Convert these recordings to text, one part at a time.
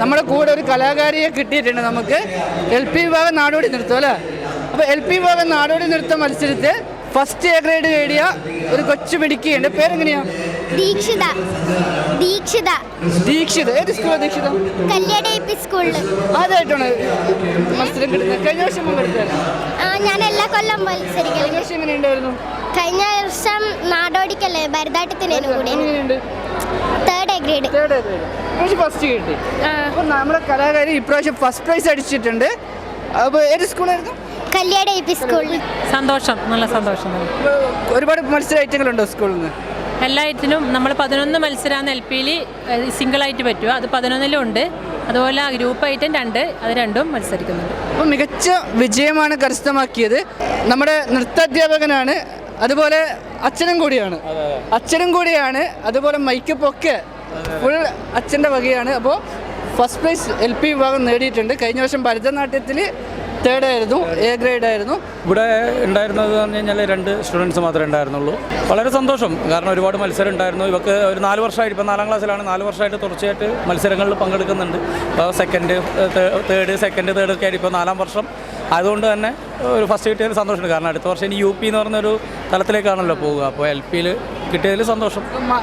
നമ്മുടെ കൂടെ ഒരു കലാകാരിയെ കിട്ടിയിട്ടുണ്ട് നമുക്ക്. എൽ പി വിഭാഗം നാടോടി നൃത്തം അല്ലേ? അപ്പോൾ എൽ പി വിഭാഗം നാടോടി നൃത്തം മത്സരത്തിൽ ഫസ്റ്റ് എ ഗ്രേഡ് നേടിയ ഒരു കൊച്ചു മിടുക്കിയുണ്ട് പേരെങ്ങനെയാ? ദീക്ഷിത. ദീക്ഷിത. ദീക്ഷിത. ഏത് സ്കൂളാണ് ദീക്ഷിത? കല്യാണ സ്കൂളിൽ. ആദ്യമായിട്ടാണ് മത്സരം കിട്ടുന്നത്. കഴിഞ്ഞ വർഷം പങ്കെടുത്തത് ഞാൻ എല്ലാ കൊല്ലം കഴിഞ്ഞ മത്സരിക്കലുണ്ട് വർഷം എങ്ങനെയുണ്ടായിരുന്നു? കഴിഞ്ഞ വർഷം നാടോടിക്കല്ലേ? ഭരതാട്ടത്തിന് കൂടി തേർഡ് ഗ്രേഡ് ഇപ്രാവശ്യം ഫസ്റ്റ് കിട്ടി. അപ്പോൾ നമ്മുടെ കലാകാരി ഇപ്രാവശ്യം ഫസ്റ്റ് പ്രൈസ് അടിച്ചിട്ടുണ്ട്. അപ്പോൾ ഏത് സ്കൂളായിരുന്നു? കല്യാണ എ പി സ്കൂളിൽ. സന്തോഷം. നല്ല സന്തോഷം. ഒരുപാട് മത്സര ഐറ്റങ്ങളുണ്ടോ സ്കൂളിൽ നിന്ന്? എല്ലാ ഐറ്റിനും നമ്മൾ പതിനൊന്ന് മത്സരമാണ് എൽ പിയിൽ സിംഗിളായിട്ട് പറ്റുക അത് പതിനൊന്നിലും ഉണ്ട്. അതുപോലെ ഗ്രൂപ്പ് ഐറ്റം രണ്ട് അത് രണ്ടും മത്സരിക്കുന്നുണ്ട്. അപ്പോൾ മികച്ച വിജയമാണ് കരസ്ഥമാക്കിയത്. നമ്മുടെ നൃത്താധ്യാപകനാണ് അതുപോലെ അച്ഛനും കൂടിയാണ്. അച്ഛനും കൂടിയാണ് അതുപോലെ മൈക്കപ്പൊക്കെ ഫുൾ അച്ഛന്റെ വകയാണ്. അപ്പോൾ ഫസ്റ്റ് പ്രൈസ് എൽ പി വിഭാഗം നേടിയിട്ടുണ്ട്. കഴിഞ്ഞ വർഷം ഭരതനാട്യത്തിൽ തേർഡ് ആയിരുന്നു എ ഗ്രേഡ് ആയിരുന്നു. ഇവിടെ ഉണ്ടായിരുന്നത് എന്ന് പറഞ്ഞു കഴിഞ്ഞാൽ രണ്ട് സ്റ്റുഡൻസ് മാത്രമേ ഉണ്ടായിരുന്നുള്ളൂ. വളരെ സന്തോഷം. കാരണം ഒരുപാട് മത്സരം ഉണ്ടായിരുന്നു ഇവർക്ക് ഒരു നാല് വർഷമായിട്ട് ഇപ്പോൾ നാലാം ക്ലാസ്സിലാണ് നാല് വർഷമായിട്ട് തുടർച്ചയായിട്ട് മത്സരങ്ങളിൽ പങ്കെടുക്കുന്നുണ്ട്. ഇപ്പോൾ സെക്കൻഡ് തേർഡ് സെക്കൻഡ് തേർഡ് ഒക്കെ ആയിട്ട് ഇപ്പോൾ നാലാം വർഷം അതുകൊണ്ട് തന്നെ ഒരു ഫസ്റ്റ് കിട്ടിയതിൽ സന്തോഷമുണ്ട്. കാരണം അടുത്ത വർഷം ഇനി യു പി എന്ന് പറഞ്ഞൊരു തലത്തിലേക്കാണല്ലോ പോവുക അപ്പോൾ എൽ പിയിൽ കിട്ടിയതിൽ സന്തോഷം.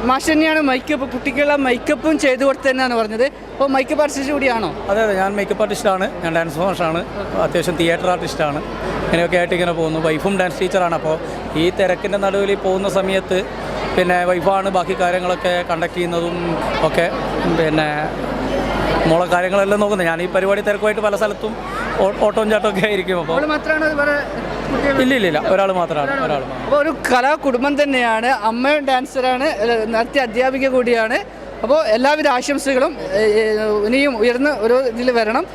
മാഷ് തന്നെയാണ് മൈക്കപ്പ് കുട്ടിക്കുള്ള മൈക്കപ്പും ചെയ്തു കൊടുത്തു തന്നെയാണ് പറഞ്ഞത്. അപ്പോൾ മൈക്കപ്പ് ആർട്ടിസ്റ്റ് കൂടിയാണോ? അതെ അതെ. ഞാൻ മേക്കപ്പ് ആർട്ടിസ്റ്റാണ് ഞാൻ ഡാൻസ് മാഷാണ് അത്യാവശ്യം തിയേറ്റർ ആർട്ടിസ്റ്റാണ് ഇങ്ങനെയൊക്കെ ആയിട്ട് ഇങ്ങനെ പോകുന്നു. വൈഫും ഡാൻസ് ടീച്ചറാണ് അപ്പോൾ ഈ തിരക്കിന്റെ നടുവിൽ പോകുന്ന സമയത്ത് പിന്നെ വൈഫാണ് ബാക്കി കാര്യങ്ങളൊക്കെ കണ്ടക്ട് ചെയ്യുന്നതും ഒക്കെ. പിന്നെ മോളെ കാര്യങ്ങളെല്ലാം നോക്കുന്നത്. ഞാൻ ഈ പരിപാടി തിരക്കുമായിട്ട് പല സ്ഥലത്തും ഓട്ടവും ചാട്ടവും ഒക്കെ ആയിരിക്കും അപ്പോൾ. ഇല്ല ഇല്ല ഇല്ല ഒരാൾ മാത്രമാണ് ഒരാൾ അപ്പോൾ ഒരു കലാ കുടുംബം തന്നെയാണ് അമ്മയും ഡാൻസറാണ് നടത്തിയ അധ്യാപിക കൂടിയാണ്. അപ്പോൾ എല്ലാവിധ ആശംസകളും ഇനിയും ഉയർന്ന് ഒരു ഇതിൽ വരണം.